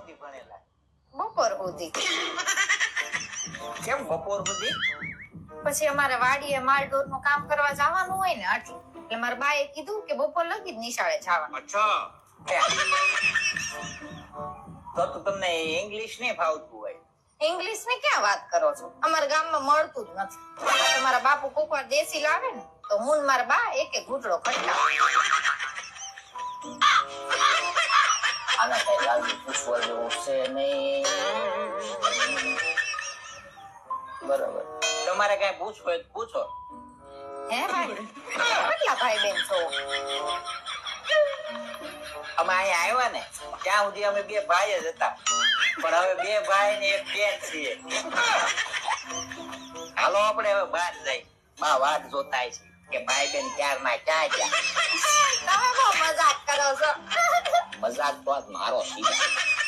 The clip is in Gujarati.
સુધી ભણેલા. બપોર સુધી. કેમ બપોર સુધી? પછી અમારે વાડીએ માલઢોરનું કામ કરવા જવાનું હોય ને એટલે એટલે મારા બાએ કીધું કે બપોર લગી જ નિશાળે જવાનું. અચ્છા. તો તો તમને ઇંગ્લિશ નહીં ફાવતું હોય. ઇંગ્લિશની ક્યાં વાત કરો છો? અમારા ગામમાં મળતું જ નથી. તમારા બાપુ કોકવાર દેશી લાવે ને તો હું મારા બા એક એક ઘૂંટડો ખટકા આના કઈ પૂછવા જેવું છે નહીં બરોબર તમારે કઈ પૂછવું હોય તો પૂછો હે ભાઈ કેટલા ભાઈ બેન છો અમે અહીંયા આવ્યા ને ત્યાં સુધી અમે બે ભાઈ જ હતા પણ હવે બે ભાઈ ને એક બેન છીએ હાલો આપણે હવે બહાર જઈ બા વાત જોતા છે કે ભાઈ બેન ક્યાર ના ક્યાં ક્યાં તમે બહુ મજાક કરો છો મજાક તો મારો સીધા